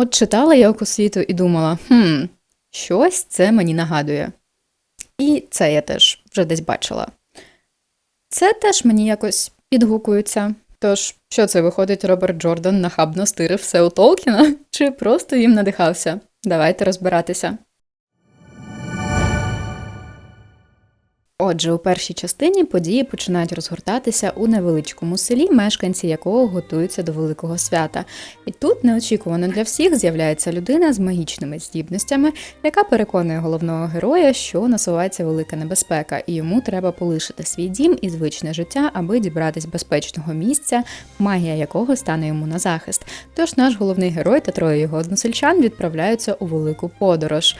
От читала я око світу і думала, хм, щось це мені нагадує. І це я теж вже десь бачила. Це теж мені якось підгукується. Тож, що це виходить, Роберт Джордан нахабно стирив все у Толкіна, чи просто їм надихався? Давайте розбиратися. Отже, у першій частині події починають розгортатися у невеличкому селі, мешканці якого готуються до великого свята. І тут неочікувано для всіх з'являється людина з магічними здібностями, яка переконує головного героя, що насувається велика небезпека, і йому треба полишити свій дім і звичне життя, аби дібратись безпечного місця, магія якого стане йому на захист. Тож наш головний герой та троє його односельчан відправляються у велику подорож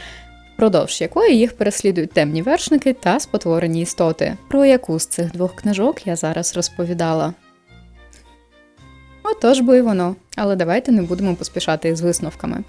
впродовж якої їх переслідують темні вершники та спотворені істоти. Про яку з цих двох книжок я зараз розповідала. Отож бо і воно, але давайте не будемо поспішати із висновками.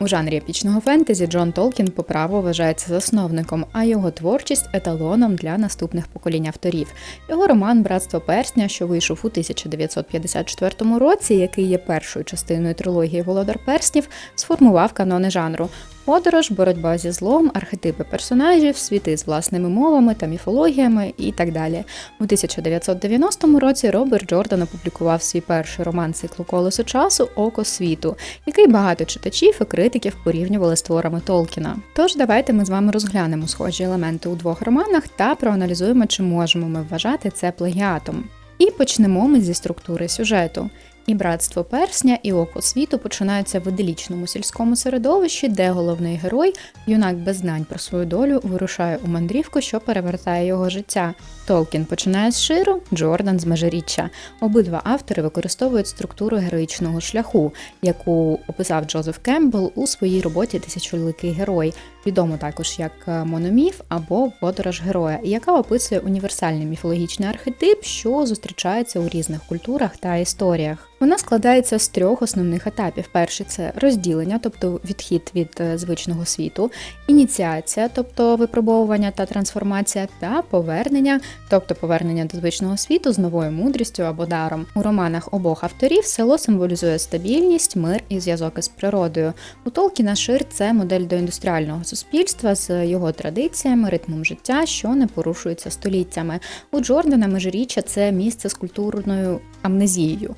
У жанрі епічного фентезі Джон Толкін по праву вважається засновником, а його творчість еталоном для наступних поколінь авторів. Його роман Братство персня, що вийшов у 1954 році, який є першою частиною трилогії Володар Перснів, сформував канони жанру, Подорож, боротьба зі злом, архетипи персонажів, світи з власними мовами та міфологіями і так далі. У 1990 році Роберт Джордан опублікував свій перший роман циклу Колесо часу Око світу, який багато читачів і критиків порівнювали з творами Толкіна. Тож давайте ми з вами розглянемо схожі елементи у двох романах та проаналізуємо, чи можемо ми вважати це плагіатом. І почнемо ми зі структури сюжету. І братство персня, і око світу починаються в іделічному сільському середовищі, де головний герой, юнак без знань про свою долю, вирушає у мандрівку, що перевертає його життя. Толкін починає з ширу, Джордан з межиріччя. Обидва автори використовують структуру героїчного шляху, яку описав Джозеф Кембл у своїй роботі Тисячоликий герой, відомо також як мономіф або подорож героя, яка описує універсальний міфологічний архетип, що зустрічається у різних культурах та історіях. Вона складається з трьох основних етапів. Перший це розділення, тобто відхід від е, звичного світу, ініціація, тобто випробовування та трансформація, та повернення, тобто повернення до звичного світу з новою мудрістю або даром. У романах обох авторів село символізує стабільність, мир і зв'язок із природою. У Толкіна Шир це модель доіндустріального суспільства з його традиціями, ритмом життя, що не порушується століттями. У Джордана Межиріччя це місце з культурною амнезією.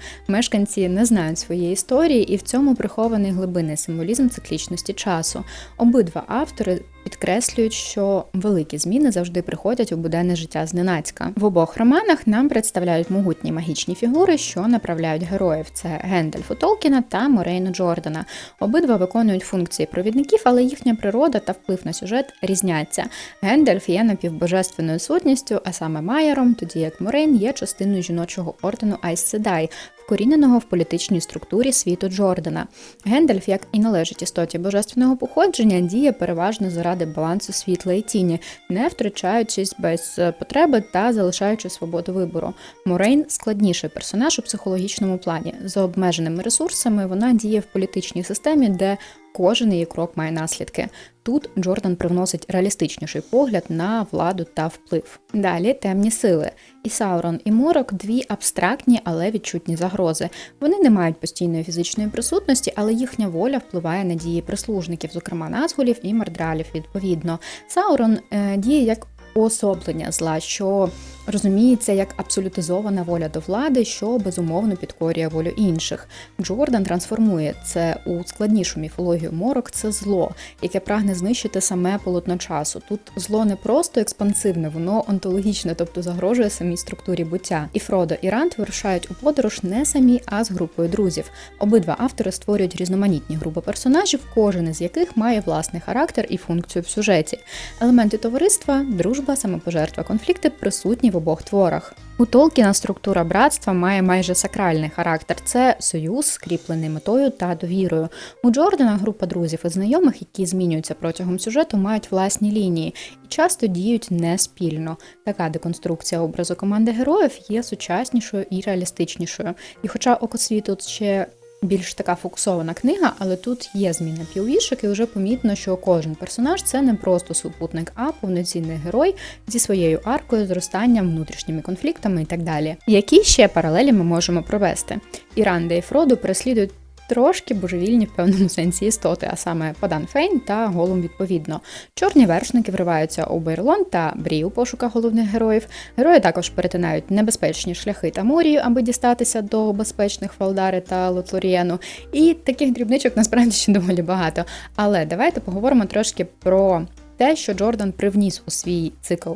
Мешканці не знають своєї історії, і в цьому прихований глибинний символізм циклічності часу. Обидва автори підкреслюють, що великі зміни завжди приходять у буденне життя зненацька. В обох романах нам представляють могутні магічні фігури, що направляють героїв. Це Гендальфу Толкіна та Морейну Джордана. Обидва виконують функції провідників, але їхня природа та вплив на сюжет різняться. Гендальф є напівбожественною сутністю, а саме Майером, тоді як Морейн є частиною жіночого ордену Айс Седай, вкоріненого в політичній структурі світу Джордана. Гендальф, як і належить істоті божественного походження, діє переважно заради балансу світла і тіні, не втрачаючись без потреби та залишаючи свободу вибору. Морейн складніший персонаж у психологічному плані. За обмеженими ресурсами вона діє в політичній системі, де кожен її крок має наслідки. Тут Джордан привносить реалістичніший погляд на владу та вплив. Далі темні сили. І Саурон, і Морок дві абстрактні, але відчутні загрози. Вони не мають постійної фізичної присутності, але їхня воля впливає на дії прислужників, зокрема Назгулів і Мардралів. Відповідно, Саурон е, діє як уособлення зла, що розуміється як абсолютизована воля до влади, що безумовно підкорює волю інших. Джордан трансформує це у складнішу міфологію морок. Це зло, яке прагне знищити саме полотно часу. Тут зло не просто експансивне, воно онтологічне, тобто загрожує самій структурі буття. І Фродо і Рант вирушають у подорож не самі, а з групою друзів. Обидва автори створюють різноманітні групи персонажів, кожен із яких має власний характер і функцію в сюжеті. Елементи товариства, дружба, самопожертва, конфлікти присутні в обох творах. У Толкіна структура братства має майже сакральний характер. Це союз, скріплений метою та довірою. У Джордана група друзів і знайомих, які змінюються протягом сюжету, мають власні лінії і часто діють не спільно. Така деконструкція образу команди героїв є сучаснішою і реалістичнішою. І, хоча окосвіту ще більш така фокусована книга, але тут є зміна піввішок, і вже помітно, що кожен персонаж це не просто супутник, а повноцінний герой зі своєю аркою, зростанням, внутрішніми конфліктами і так далі. Які ще паралелі ми можемо провести? Іранда і Фроду переслідують трошки божевільні в певному сенсі істоти, а саме Падан Фейн та Голум відповідно. Чорні вершники вриваються у Бейрлон та Брі у пошуках головних героїв. Герої також перетинають небезпечні шляхи та морію, аби дістатися до безпечних Фалдари та Лотлорієну. І таких дрібничок насправді ще доволі багато. Але давайте поговоримо трошки про те, що Джордан привніс у свій цикл.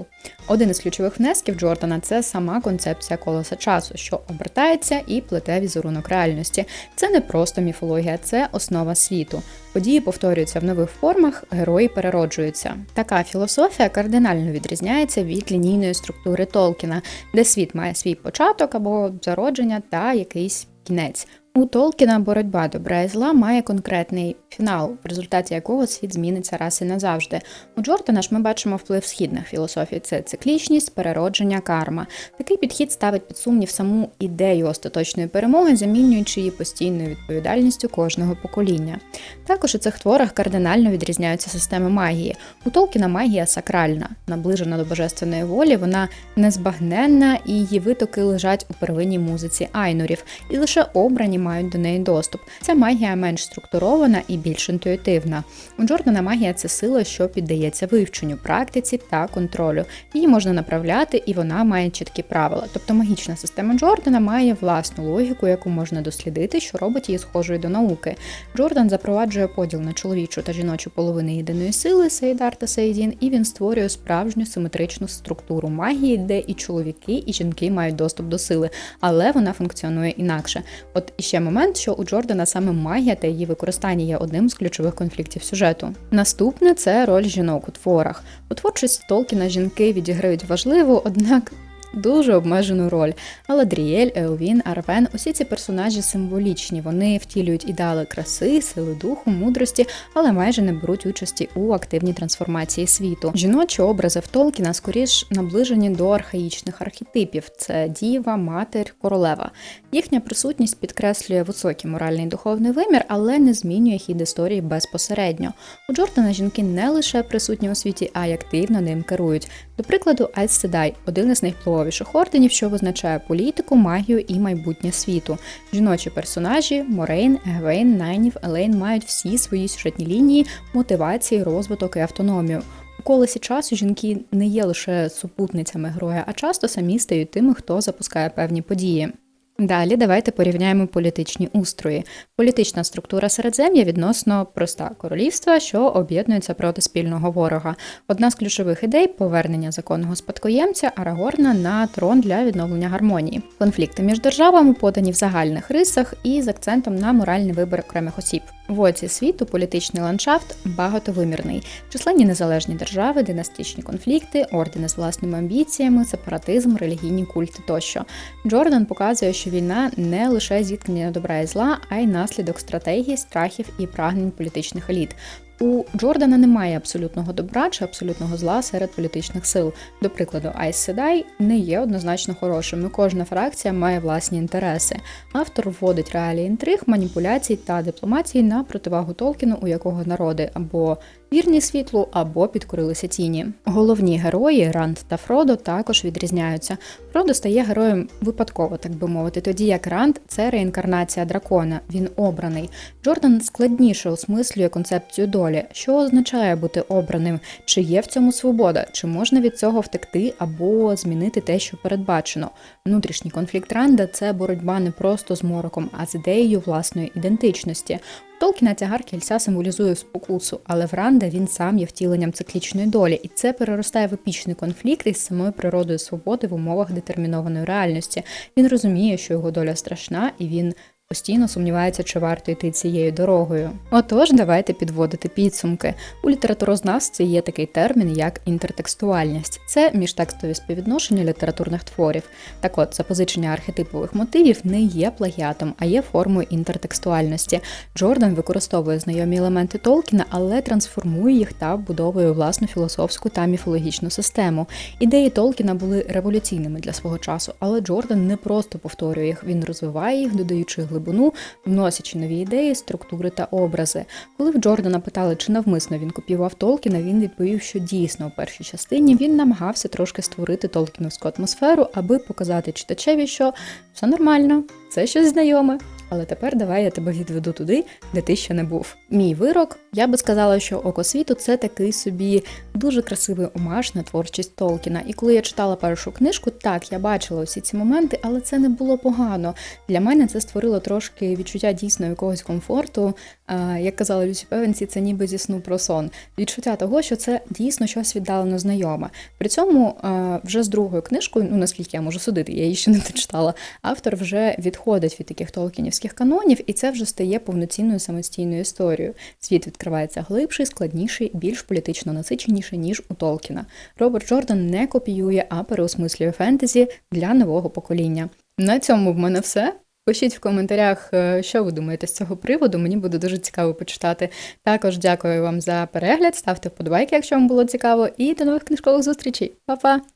Один із ключових внесків Джордана це сама концепція колеса часу, що обертається і плете візерунок реальності. Це не просто міфологія, це основа світу. Події повторюються в нових формах, герої перероджуються. Така філософія кардинально відрізняється від лінійної структури Толкіна, де світ має свій початок або зародження та якийсь кінець. У Толкіна боротьба добра і зла має конкретний фінал, в результаті якого світ зміниться раз і назавжди. У Джордана ж ми бачимо вплив східних філософій: це циклічність, переродження, карма. Такий підхід ставить під сумнів саму ідею остаточної перемоги, замінюючи її постійною відповідальністю кожного покоління. Також у цих творах кардинально відрізняються системи магії. У Толкіна магія сакральна, наближена до божественної волі, вона незбагненна і її витоки лежать у первинній музиці айнурів, і лише обрані мають до неї доступ. Ця магія менш структурована і більш інтуїтивна. У Джордана магія це сила, що піддається вивченню, практиці та контролю. Її можна направляти, і вона має чіткі правила. Тобто магічна система Джордана має власну логіку, яку можна дослідити, що робить її схожою до науки. Джордан запроваджує поділ на чоловічу та жіночу половини єдиної сили Сейдар та Сейдін, і він створює справжню симетричну структуру магії, де і чоловіки, і жінки мають доступ до сили, але вона функціонує інакше. От іще момент, що у Джордана саме магія та її використання є одним з ключових конфліктів сюжету. Наступне це роль жінок у творах. У творчості Толкіна жінки відіграють важливу, однак дуже обмежену роль. Аладріель, Еовін, Арвен усі ці персонажі символічні. Вони втілюють ідеали краси, сили духу, мудрості, але майже не беруть участі у активній трансформації світу. Жіночі образи в Толкіна скоріш наближені до архаїчних архетипів: це діва, матер, королева. Їхня присутність підкреслює високий моральний і духовний вимір, але не змінює хід історії безпосередньо. У Джордана жінки не лише присутні у світі, а й активно ним керують. До прикладу, Айс Седай один із найвпливовіших орденів, що визначає політику, магію і майбутнє світу. Жіночі персонажі Морейн, Гвейн, Найнів, Елейн мають всі свої сюжетні лінії, мотивації, розвиток і автономію. У колесі часу жінки не є лише супутницями героя, а часто самі стають тими, хто запускає певні події. Далі давайте порівняємо політичні устрої. Політична структура середзем'я відносно проста королівства, що об'єднується проти спільного ворога. Одна з ключових ідей повернення законного спадкоємця Арагорна на трон для відновлення гармонії. Конфлікти між державами подані в загальних рисах і з акцентом на моральний вибір окремих осіб. В оці світу політичний ландшафт багатовимірний, численні незалежні держави, династичні конфлікти, ордени з власними амбіціями, сепаратизм, релігійні культи тощо. Джордан показує, що війна не лише зіткнення добра і зла, а й наслідок стратегії, страхів і прагнень політичних еліт. У Джордана немає абсолютного добра чи абсолютного зла серед політичних сил. До прикладу, Айс Седай не є однозначно хорошим. і Кожна фракція має власні інтереси. Автор вводить реалії інтриг, маніпуляцій та дипломатії на противагу Толкіну, у якого народи або вірні світлу, або підкорилися тіні. Головні герої Ранд та Фродо також відрізняються. Фродо стає героєм випадково, так би мовити, тоді як Ранд це реінкарнація дракона. Він обраний. Джордан складніше осмислює концепцію долі, що означає бути обраним, чи є в цьому свобода, чи можна від цього втекти або змінити те, що передбачено. Внутрішній конфлікт Ранда це боротьба не просто з мороком, а з ідеєю власної ідентичності. Толкіна тягар кільця символізує спокусу, але в Ранда він сам є втіленням циклічної долі, і це переростає в епічний конфлікт із самою природою свободи в умовах детермінованої реальності. Він розуміє, що його доля страшна, і він постійно сумнівається, чи варто йти цією дорогою. Отож, давайте підводити підсумки. У літературознавстві є такий термін, як інтертекстуальність. Це міжтекстові співвідношення літературних творів. Так от, запозичення архетипових мотивів не є плагіатом, а є формою інтертекстуальності. Джордан використовує знайомі елементи Толкіна, але трансформує їх та вбудовує власну філософську та міфологічну систему. Ідеї Толкіна були революційними для свого часу, але Джордан не просто повторює їх, він розвиває їх, додаючи глибину глибину, вносячи нові ідеї, структури та образи. Коли в Джордана питали, чи навмисно він копіював Толкіна, він відповів, що дійсно у першій частині він намагався трошки створити Толкіновську атмосферу, аби показати читачеві, що все нормально, це щось знайоме. Але тепер давай я тебе відведу туди, де ти ще не був. Мій вирок, я би сказала, що Око світу це такий собі дуже красивий омаж на творчість Толкіна. І коли я читала першу книжку, так я бачила усі ці моменти, але це не було погано. Для мене це створило трошки відчуття дійсно якогось комфорту. Як казала Люсі Певенці, це ніби зі сну про сон. Відчуття того, що це дійсно щось віддалено знайоме. При цьому вже з другою книжкою, ну наскільки я можу судити, я її ще не дочитала, автор вже відходить від таких толкінівських канонів, і це вже стає повноцінною самостійною історією. Світ відкривається глибший, складніший, більш політично насиченіший, ніж у Толкіна. Роберт Джордан не копіює, а переосмислює фентезі для нового покоління. На цьому в мене все. Пишіть в коментарях, е, що ви думаєте з цього приводу. Мені буде дуже цікаво почитати. Також дякую вам за перегляд. Ставте вподобайки, якщо вам було цікаво, і до нових книжкових зустрічей. Па-па!